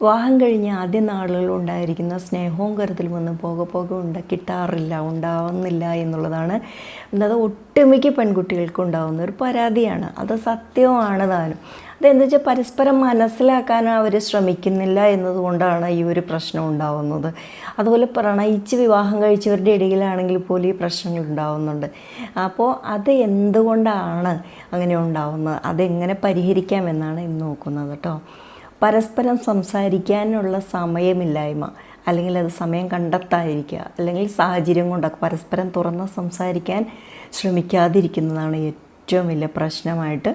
വിവാഹം കഴിഞ്ഞ് ആദ്യ നാളുകളിൽ ഉണ്ടായിരിക്കുന്ന സ്നേഹവും കരുതലും ഒന്നും പോകെ പോകെ ഉണ്ട കിട്ടാറില്ല ഉണ്ടാവുന്നില്ല എന്നുള്ളതാണ് അത് ഒട്ടുമിക്ക പെൺകുട്ടികൾക്ക് ഉണ്ടാകുന്ന ഒരു പരാതിയാണ്. അത് സത്യവുമാണ് താനും. അതെന്താ വെച്ചാൽ പരസ്പരം മനസ്സിലാക്കാൻ അവർ ശ്രമിക്കുന്നില്ല എന്നതുകൊണ്ടാണ് ഈ ഒരു പ്രശ്നം ഉണ്ടാവുന്നത്. അതുപോലെ പ്രണയിച്ച് വിവാഹം കഴിച്ചവരുടെ ഇടയിലാണെങ്കിൽ പോലും ഈ പ്രശ്നങ്ങൾ ഉണ്ടാവുന്നുണ്ട്. അപ്പോൾ അത് എന്തുകൊണ്ടാണ് അങ്ങനെ ഉണ്ടാവുന്നത്? അതെങ്ങനെ പരിഹരിക്കാമെന്നാണ് ഇന്ന് നോക്കുന്നത് കേട്ടോ. പരസ്പരം സംസാരിക്കാനുള്ള സമയമില്ലായ്മ അല്ലെങ്കിൽ അത് സമയം കണ്ടെത്താതിരിക്കുക അല്ലെങ്കിൽ സാഹചര്യം കൊണ്ടൊക്കെ പരസ്പരം തുറന്ന് സംസാരിക്കാൻ ശ്രമിക്കാതിരിക്കുന്നതാണ് ഏറ്റവും വലിയ പ്രശ്നമായിട്ട്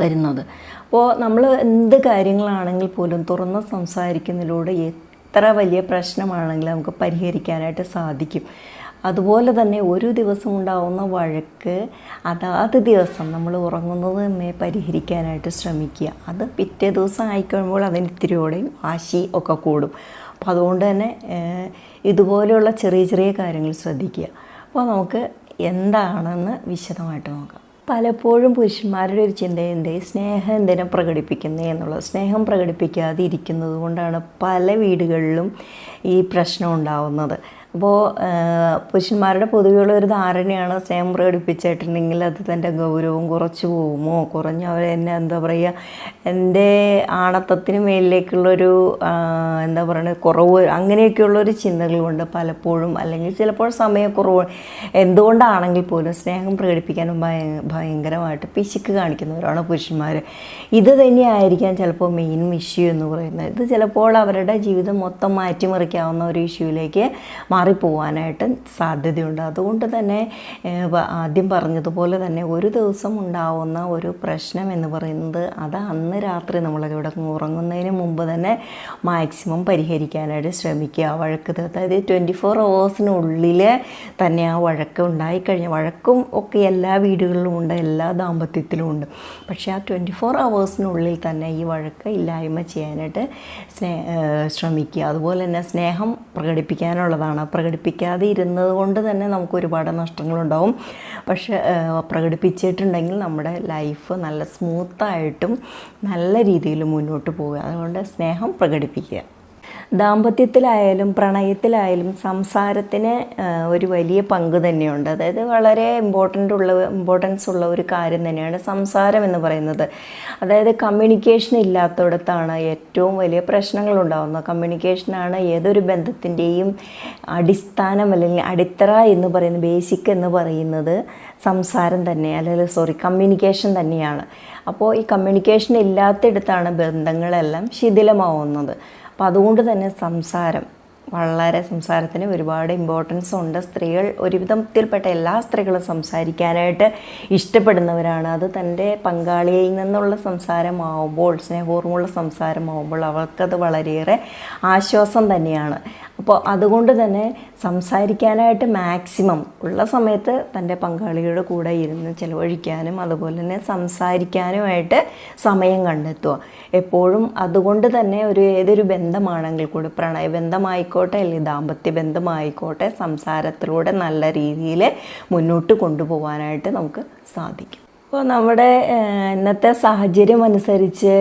വരുന്നത്. അപ്പോൾ നമ്മൾ എന്ത് കാര്യങ്ങളാണെങ്കിൽ പോലും തുറന്ന് സംസാരിക്കുന്നതിലൂടെ എത്ര വലിയ പ്രശ്നമാണെങ്കിലും നമുക്ക് പരിഹരിക്കാനായിട്ട് സാധിക്കും. അതുപോലെ തന്നെ ഒരു ദിവസം ഉണ്ടാവുന്ന വഴക്ക് അതാത് ദിവസം നമ്മൾ ഉറങ്ങുന്നത് തന്നെ പരിഹരിക്കാനായിട്ട് ശ്രമിക്കുക. അത് പിറ്റേ ദിവസം ആയിക്കഴിയുമ്പോൾ അതിന് ഇത്തിരിയോടെയും വാശി ഒക്കെ കൂടും. അപ്പോൾ അതുകൊണ്ട് തന്നെ ഇതുപോലെയുള്ള ചെറിയ ചെറിയ കാര്യങ്ങൾ ശ്രദ്ധിക്കുക. അപ്പോൾ നമുക്ക് എന്താണെന്ന് വിശദമായിട്ട് നോക്കാം. പലപ്പോഴും പുരുഷന്മാരുടെ ഒരു ചിന്തയുണ്ട് സ്നേഹം എന്തിനാ പ്രകടിപ്പിക്കുന്നത് എന്നുള്ളത്. സ്നേഹം പ്രകടിപ്പിക്കാതെ ഇരിക്കുന്നത് കൊണ്ടാണ് പല വീടുകളിലും ഈ പ്രശ്നം ഉണ്ടാവുന്നത്. അപ്പോൾ പുരുഷന്മാരുടെ പൊതുവെയുള്ള ഒരു ധാരണയാണ് സ്നേഹം പ്രകടിപ്പിച്ചിട്ടുണ്ടെങ്കിൽ അത് തന്റെ ഗൗരവം കുറച്ചു പോകുമോ? കുറഞ്ഞ അവർ എന്നെ എന്താ പറയുക എന്റെ ആണത്തത്തിന് മേലിലേക്കുള്ളൊരു എന്താ പറയുക കുറവ് അങ്ങനെയൊക്കെയുള്ളൊരു ചിന്തകളുണ്ട് പലപ്പോഴും അല്ലെങ്കിൽ ചിലപ്പോൾ സമയക്കുറവ് എന്തുകൊണ്ടാണെങ്കിൽ പോലും സ്നേഹം പ്രകടിപ്പിക്കാനും ഭയ ഭയങ്കരമായിട്ട് പിശുക്ക് കാണിക്കുന്നവരാണ് പുരുഷന്മാർ ഇത് തന്നെയായിരിക്കാം ചിലപ്പോൾ മെയിൻ ഇഷ്യൂ എന്ന് പറയുന്നത്. ഇത് ചിലപ്പോൾ അവരുടെ ജീവിതം മൊത്തം മാറ്റിമറിക്കാവുന്ന ഒരു ഇഷ്യൂയിലേക്ക് മാറിപ്പോവാനായിട്ട് സാധ്യതയുണ്ട്. അതുകൊണ്ട് തന്നെ ആദ്യം പറഞ്ഞതുപോലെ തന്നെ ഒരു ദിവസം ഉണ്ടാവുന്ന ഒരു പ്രശ്നം എന്ന് പറയുന്നത് അത് അന്ന് രാത്രി നമ്മൾ ഇവിടെ ഉറങ്ങുന്നതിന് മുമ്പ് തന്നെ മാക്സിമം പരിഹരിക്കാനായിട്ട് ശ്രമിക്കുക. വഴക്ക് അതായത് ട്വന്റി ഫോർ അവേഴ്സിനുള്ളിൽ തന്നെ ആ വഴക്ക് ഉണ്ടായിക്കഴിഞ്ഞ. വഴക്കും ഒക്കെ എല്ലാ വീടുകളിലും ഉണ്ട് എല്ലാ ദാമ്പത്യത്തിലും ഉണ്ട്. പക്ഷേ ആ ട്വന്റി ഫോർ അവേഴ്സിനുള്ളിൽ തന്നെ ഈ വഴക്ക് ഇല്ലായ്മ ചെയ്യാനായിട്ട് ശ്രമിക്കുക. അതുപോലെ തന്നെ സ്നേഹം പ്രകടിപ്പിക്കാനുള്ളതാണ്. പ്രകടിപ്പിക്കാതെ ഇരുന്നത് കൊണ്ട് തന്നെ നമുക്ക് ഒരുപാട് നഷ്ടങ്ങളുണ്ടാവും. പക്ഷേ പ്രകടിപ്പിച്ചിട്ടുണ്ടെങ്കിൽ നമ്മുടെ ലൈഫ് നല്ല സ്മൂത്തായിട്ടും നല്ല രീതിയിൽ മുന്നോട്ട് പോവുക. അതുകൊണ്ട് സ്നേഹം പ്രകടിപ്പിക്കുക. ദാമ്പത്യത്തിലായാലും പ്രണയത്തിലായാലും സംസാരത്തിന് ഒരു വലിയ പങ്ക് തന്നെയുണ്ട്. അതായത് വളരെ ഇമ്പോർട്ടന്റ് ഉള്ള ഇമ്പോർട്ടൻസ് ഉള്ള ഒരു കാര്യം തന്നെയാണ് സംസാരം എന്ന് പറയുന്നത്. അതായത് കമ്മ്യൂണിക്കേഷൻ ഇല്ലാത്തടത്താണ് ഏറ്റവും വലിയ പ്രശ്നങ്ങൾ ഉണ്ടാകുന്നത് കമ്മ്യൂണിക്കേഷനാണ് ഏതൊരു ബന്ധത്തിന്റെയും അടിസ്ഥാനം അല്ലെങ്കിൽ അടിത്തറ എന്ന് പറയുന്ന ബേസിക് എന്ന് പറയുന്നത് സംസാരം തന്നെ അല്ലെങ്കിൽ സോറി കമ്മ്യൂണിക്കേഷൻ തന്നെയാണ്. അപ്പോൾ ഈ കമ്മ്യൂണിക്കേഷൻ ഇല്ലാത്തിടത്താണ് ബന്ധങ്ങളെല്ലാം ശിഥിലമാവുന്നത്. അപ്പോൾ അതുകൊണ്ട് തന്നെ സംസാരം വളരെ സംസാരത്തിന് ഒരുപാട് ഇമ്പോർട്ടൻസ് ഉണ്ട്. സ്ത്രീകൾ ഒരുവിധത്തിൽപ്പെട്ട എല്ലാ സ്ത്രീകളും സംസാരിക്കാനായിട്ട് ഇഷ്ടപ്പെടുന്നവരാണ്. അത് തന്റെ പങ്കാളിയിൽ നിന്നുള്ള സംസാരമാവുമ്പോൾ സ്നേഹപൂർവമുള്ള സംസാരമാവുമ്പോൾ അവർക്കത് വളരെയേറെ ആശ്വാസം തന്നെയാണ്. അപ്പോൾ അതുകൊണ്ട് തന്നെ സംസാരിക്കാനായിട്ട് മാക്സിമം ഉള്ള സമയത്ത് തന്റെ പങ്കാളിയുടെ കൂടെ ഇരുന്ന് ചിലവഴിക്കാനും അതുപോലെ തന്നെ സംസാരിക്കാനുമായിട്ട് സമയം കണ്ടെത്തുക. എപ്പോഴും അതുകൊണ്ട് തന്നെ ഒരു ഏതൊരു ബന്ധമാണെങ്കിൽ കൂടി പ്രണയബന്ധമായിക്കോട്ടെ അല്ലെങ്കിൽ ദാമ്പത്യ ബന്ധമായിക്കോട്ടെ സംസാരത്തിലൂടെ നല്ല രീതിയിൽ മുന്നോട്ട് കൊണ്ടുപോകാനായിട്ട് നമുക്ക് സാധിക്കും. അപ്പോൾ നമ്മുടെ ഇന്നത്തെ സാഹചര്യം അനുസരിച്ച്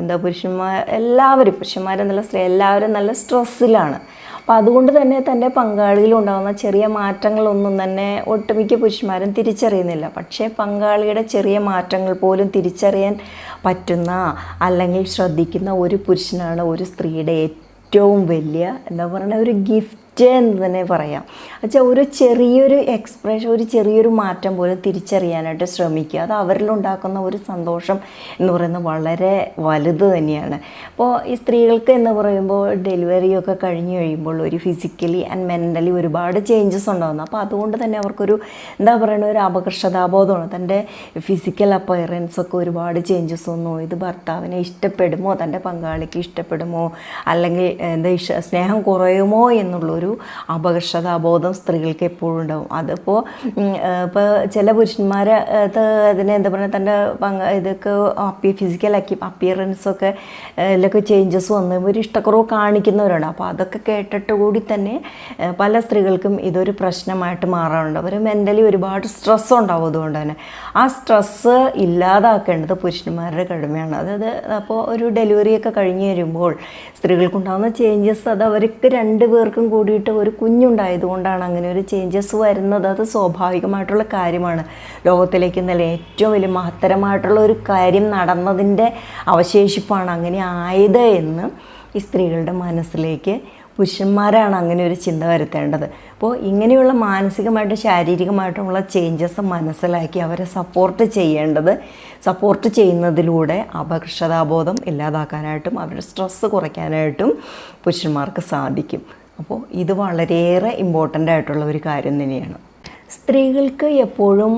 എന്താ പുരുഷന്മാർ എല്ലാവരും പുരുഷന്മാരെന്നുള്ള സ്ത്രീ എല്ലാവരും നല്ല സ്ട്രെസ്സിലാണ് അപ്പോൾ അതുകൊണ്ട് തന്നെ തന്റെ പങ്കാളിയിലുണ്ടാകുന്ന ചെറിയ മാറ്റങ്ങളൊന്നും തന്നെ ഒട്ടുമിക്ക പുരുഷന്മാരും തിരിച്ചറിയുന്നില്ല. പക്ഷേ പങ്കാളിയുടെ ചെറിയ മാറ്റങ്ങൾ പോലും തിരിച്ചറിയാൻ പറ്റുന്ന അല്ലെങ്കിൽ ശ്രദ്ധിക്കുന്ന ഒരു പുരുഷനാണ് ഒരു സ്ത്രീയുടെ ഏറ്റവും വലിയ എന്താ പറയുക ഒരു ഗിഫ്റ്റ് എന്ന് തന്നെ പറയാം. വെച്ചാൽ ഒരു ചെറിയൊരു എക്സ്പ്രഷൻ ഒരു ചെറിയൊരു മാറ്റം പോലും തിരിച്ചറിയാനായിട്ട് ശ്രമിക്കുക. അത് അവരിലുണ്ടാക്കുന്ന ഒരു സന്തോഷം എന്ന് പറയുന്നത് വളരെ വലുത് തന്നെയാണ്. അപ്പോൾ ഈ സ്ത്രീകൾക്ക് എന്ന് പറയുമ്പോൾ ഡെലിവറിയൊക്കെ കഴിഞ്ഞ് കഴിയുമ്പോൾ ഒരു ഫിസിക്കലി ആൻഡ് മെന്റലി ഒരുപാട് ചേഞ്ചസ് ഉണ്ടാകുന്നു. അപ്പോൾ അതുകൊണ്ട് തന്നെ അവർക്കൊരു എന്താ പറയുക ഒരു അപകർഷതാബോധമാണ്. തന്റെ ഫിസിക്കൽ അപ്പയറൻസ് ഒക്കെ ഒരുപാട് ചേഞ്ചസ് വന്നു. ഇത് ഭർത്താവിനെ ഇഷ്ടപ്പെടുമോ? തന്റെ പങ്കാളിക്ക് ഇഷ്ടപ്പെടുമോ? അല്ലെങ്കിൽ എന്താ സ്നേഹം കുറയുമോ എന്നുള്ള ഒരു അപകർഷതാബോധം സ്ത്രീകൾക്ക് എപ്പോഴും ഉണ്ടാവും. അതിപ്പോൾ ഇപ്പോൾ ചില പുരുഷന്മാരെ അതിനെ എന്താ പറയുക തന്റെ പങ്ക ഇതൊക്കെ അപ്പി ഫിസിക്കൽ അക്കി അപ്പിയറൻസൊക്കെ ഇതിലൊക്കെ ചേഞ്ചസ് വന്ന് ഒരു ഇഷ്ടക്കുറവ് കാണിക്കുന്നവരുണ്ട് അപ്പോൾ അതൊക്കെ കേട്ടിട്ട് കൂടി തന്നെ പല സ്ത്രീകൾക്കും ഇതൊരു പ്രശ്നമായിട്ട് മാറാറുണ്ട്. അവർ മെന്റലി ഒരുപാട് സ്ട്രെസ് ഉണ്ടാവും അതുകൊണ്ട് തന്നെ. ആ സ്ട്രെസ്സ് ഇല്ലാതാക്കേണ്ടത് പുരുഷന്മാരുടെ കടമയാണ്. അതായത് അപ്പോൾ ഒരു ഡെലിവറിയൊക്കെ കഴിഞ്ഞ് വരുമ്പോൾ സ്ത്രീകൾക്കുണ്ടാകുന്ന ചേഞ്ചസ് അത് അവർക്ക് രണ്ട് പേർക്കും കൂടിയിട്ട് ഒരു കുഞ്ഞുണ്ടായതുകൊണ്ടാണ് അങ്ങനെ ഒരു ചേഞ്ചസ് വരുന്നത്. അത് സ്വാഭാവികമായിട്ടുള്ള കാര്യമാണ്. ലോകത്തിലേക്ക് ഇന്നലെ ഏറ്റവും വലിയ മഹത്തരമായിട്ടുള്ള ഒരു കാര്യം നടന്നതിന്റെ അവശേഷിപ്പാണ് അങ്ങനെ ആയത് എന്ന് ഈ സ്ത്രീകളുടെ മനസ്സിലേക്ക് പുരുഷന്മാരാണ് അങ്ങനെ ഒരു ചിന്ത വരുത്തേണ്ടത്. അപ്പോൾ ഇങ്ങനെയുള്ള മാനസികമായിട്ടും ശാരീരികമായിട്ടുമുള്ള ചേഞ്ചസ് മനസ്സിലാക്കി അവരെ സപ്പോർട്ട് ചെയ്യേണ്ടത് സപ്പോർട്ട് ചെയ്യുന്നതിലൂടെ അപകർഷതാബോധം ഇല്ലാതാക്കാനായിട്ടും അവരുടെ സ്ട്രെസ്സ് കുറയ്ക്കാനായിട്ടും പുരുഷന്മാർക്ക് സാധിക്കും. അപ്പോൾ ഇത് വളരെയേറെ ഇമ്പോർട്ടന്റ് ആയിട്ടുള്ള ഒരു കാര്യം തന്നെയാണ്. സ്ത്രീകൾക്ക് എപ്പോഴും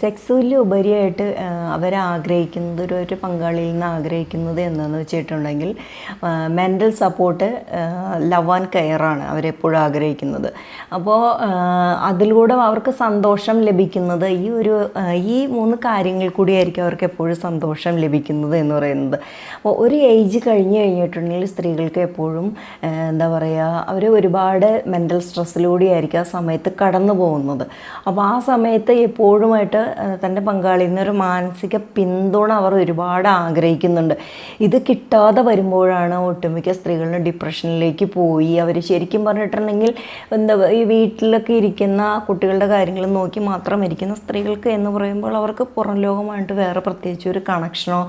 സെക്സിൽ ഉപരിയായിട്ട് അവർ ആഗ്രഹിക്കുന്നത് ഒരു ഒരു പങ്കാളിയിൽ നിന്ന് ആഗ്രഹിക്കുന്നത് എന്താണെന്ന് വെച്ചിട്ടുണ്ടെങ്കിൽ മെന്റൽ സപ്പോർട്ട് ലവ് ആൻഡ് കെയറാണ് അവരെപ്പോഴും ആഗ്രഹിക്കുന്നത്. അപ്പോൾ അതിലൂടെ അവർക്ക് സന്തോഷം ലഭിക്കുന്നത് ഈ ഒരു ഈ മൂന്ന് കാര്യങ്ങൾ കൂടിയായിരിക്കും അവർക്ക് എപ്പോഴും സന്തോഷം ലഭിക്കുന്നത് എന്ന് പറയുന്നത്. അപ്പോൾ ഒരു ഏജ് കഴിഞ്ഞ് കഴിഞ്ഞിട്ടുണ്ടെങ്കിൽ സ്ത്രീകൾക്ക് എപ്പോഴും എന്താ പറയുക അവർ ഒരുപാട് മെന്റൽ സ്ട്രെസ്സിലൂടെയായിരിക്കും ആ സമയത്ത് കടന്നു പോകുന്നത് അപ്പോൾ ആ സമയത്ത് എപ്പോഴുമായിട്ട് തന്റെ പങ്കാളിയിൽ നിന്ന് ഒരു മാനസിക പിന്തുണ അവർ ഒരുപാട് ആഗ്രഹിക്കുന്നുണ്ട്. ഇത് കിട്ടാതെ വരുമ്പോഴാണ് ഒട്ടുമിക്ക സ്ത്രീകളും ഡിപ്രഷനിലേക്ക് പോയി. അവർ ശരിക്കും പറഞ്ഞിട്ടുണ്ടെങ്കിൽ എന്താ ഈ വീട്ടിലൊക്കെ ഇരിക്കുന്ന കുട്ടികളുടെ കാര്യങ്ങൾ നോക്കി മാത്രം ഇരിക്കുന്ന സ്ത്രീകൾക്ക് എന്ന് പറയുമ്പോൾ അവർക്ക് പുറം ലോകമായിട്ട് വേറെ പ്രത്യേകിച്ച് ഒരു കണക്ഷനോ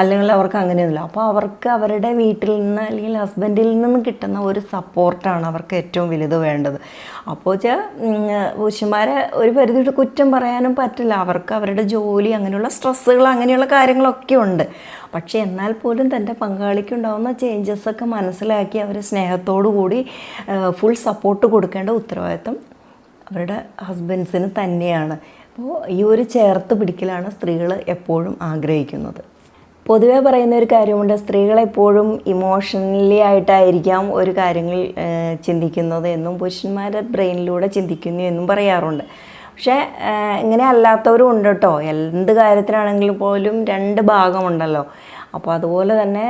അല്ലെങ്കിൽ അവർക്ക് അങ്ങനെയൊന്നുമില്ല. അപ്പോൾ അവർക്ക് അവരുടെ വീട്ടിൽ നിന്ന് അല്ലെങ്കിൽ ഹസ്ബൻഡിൽ നിന്ന് കിട്ടുന്ന ഒരു സപ്പോർട്ടാണ് അവർക്ക് ഏറ്റവും വലുത് വേണ്ടത്. അപ്പോൾ വെച്ചാൽ പുരുഷന്മാരെ ഒരു പരിധി വിട്ട് കുറ്റം പറയാനും പറ്റില്ല. അവർക്ക് അവരുടെ ജോലി അങ്ങനെയുള്ള സ്ട്രെസ്സുകൾ അങ്ങനെയുള്ള കാര്യങ്ങളൊക്കെ ഉണ്ട്. പക്ഷേ എന്നാൽ പോലും തന്റെ പങ്കാളിക്ക് ഉണ്ടാകുന്ന ചേഞ്ചസ് ഒക്കെ മനസ്സിലാക്കി അവർ സ്നേഹത്തോടു കൂടി ഫുൾ സപ്പോർട്ട് കൊടുക്കേണ്ട ഉത്തരവാദിത്തം അവരുടെ ഹസ്ബൻഡ്സിന് തന്നെയാണ്. അപ്പോൾ ഈ ഒരു ചേർത്ത് പിടിക്കലാണ് സ്ത്രീകൾ എപ്പോഴും ആഗ്രഹിക്കുന്നത്. പൊതുവേ പറയുന്ന ഒരു കാര്യമുണ്ട് സ്ത്രീകൾ എപ്പോഴും ഇമോഷണലി ആയിട്ടായിരിക്കാം ഒരു കാര്യങ്ങൾ ചിന്തിക്കുന്നത് എന്നും പുരുഷന്മാരെ ബ്രെയിനിലൂടെ ചിന്തിക്കുന്നു എന്നും പറയാറുണ്ട്. പക്ഷേ ഇങ്ങനെ അല്ലാത്തവരും ഉണ്ട് കേട്ടോ. എന്ത് കാര്യത്തിനാണെങ്കിലും പോലും രണ്ട് ഭാഗമുണ്ടല്ലോ. അപ്പോൾ അതുപോലെ തന്നെ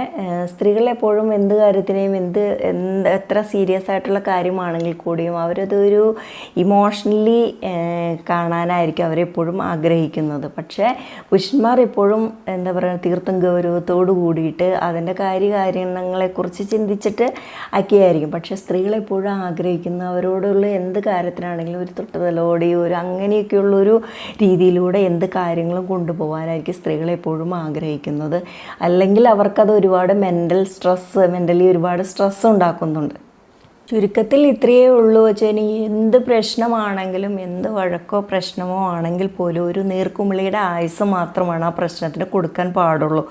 സ്ത്രീകളെപ്പോഴും എന്ത് കാര്യത്തിനെയും എന്ത് എന്ത് എത്ര സീരിയസ് ആയിട്ടുള്ള കാര്യമാണെങ്കിൽ കൂടിയും അവരതൊരു ഇമോഷണലി കാണാനായിരിക്കും അവരെപ്പോഴും ആഗ്രഹിക്കുന്നത്. പക്ഷേ പുരുഷന്മാർ എപ്പോഴും എന്താ പറയുക തീർത്തും ഗൗരവത്തോടു കൂടിയിട്ട് അതിന്റെ കാര്യകാര്യങ്ങളെക്കുറിച്ച് ചിന്തിച്ചിട്ട് ഒക്കെയായിരിക്കും പക്ഷേ സ്ത്രീകളെപ്പോഴും ആഗ്രഹിക്കുന്ന അവരോടുള്ള എന്ത് കാര്യത്തിനാണെങ്കിലും ഒരു തൊട്ടുതലോടെ ഒരു അങ്ങനെയൊക്കെയുള്ളൊരു രീതിയിലൂടെ എന്ത് കാര്യങ്ങളും കൊണ്ടുപോകാനായിരിക്കും സ്ത്രീകളെപ്പോഴും ആഗ്രഹിക്കുന്നത്. ആഗ്രഹിക്കുന്നത് അല്ലെങ്കിൽ അവർക്കത് ഒരുപാട് മെന്റൽ സ്ട്രെസ്സ് മെന്റലി ഒരുപാട് സ്ട്രെസ്സ് ഉണ്ടാക്കുന്നുണ്ട്. ചുരുക്കത്തിൽ ഇത്രയേ ഉള്ളൂ വെച്ചാൽ എന്ത് പ്രശ്നമാണെങ്കിലും എന്ത് വഴക്കോ പ്രശ്നമോ ആണെങ്കിൽ പോലും ഒരു നീർക്കുമിളിയുടെ ആയുസ് മാത്രമാണ് ആ പ്രശ്നത്തിന് കൊടുക്കാൻ പാടുള്ളൂ.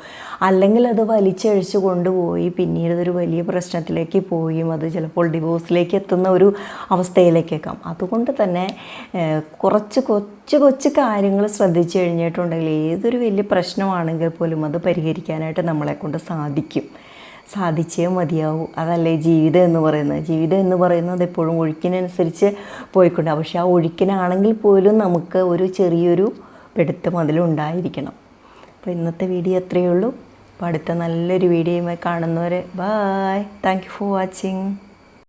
അല്ലെങ്കിൽ അത് വലിച്ചഴിച്ച് കൊണ്ടുപോയി പിന്നീട് ഒരു വലിയ പ്രശ്നത്തിലേക്ക് പോയും. അത് ചിലപ്പോൾ ഡിവോഴ്സിലേക്ക് എത്തുന്ന ഒരു അവസ്ഥയിലേക്കേക്കാം. അതുകൊണ്ട് തന്നെ കുറച്ച് കൊച്ചു കൊച്ചു കാര്യങ്ങൾ ശ്രദ്ധിച്ചു കഴിഞ്ഞിട്ടുണ്ടെങ്കിൽ ഏതൊരു വലിയ പ്രശ്നമാണെങ്കിൽ പോലും അത് പരിഹരിക്കാനായിട്ട് നമ്മളെ കൊണ്ട് സാധിക്കും. സാധിച്ചേ മതിയാവൂ. അതല്ലേ ജീവിതം എന്ന് പറയുന്നത്. ജീവിതം എന്ന് പറയുന്നത് എപ്പോഴും ഒഴുക്കിനനുസരിച്ച് പോയിക്കൊണ്ട് പക്ഷേ ആ ഒഴുക്കിനാണെങ്കിൽ പോലും നമുക്ക് ഒരു ചെറിയൊരു പിടുത്തം അതിലുണ്ടായിരിക്കണം അപ്പോൾ ഇന്നത്തെ വീഡിയോ അത്രയേ ഉള്ളൂ. അപ്പോൾ അടുത്ത നല്ലൊരു വീഡിയോയുമായി കാണുന്നവരെ bye thank you for watching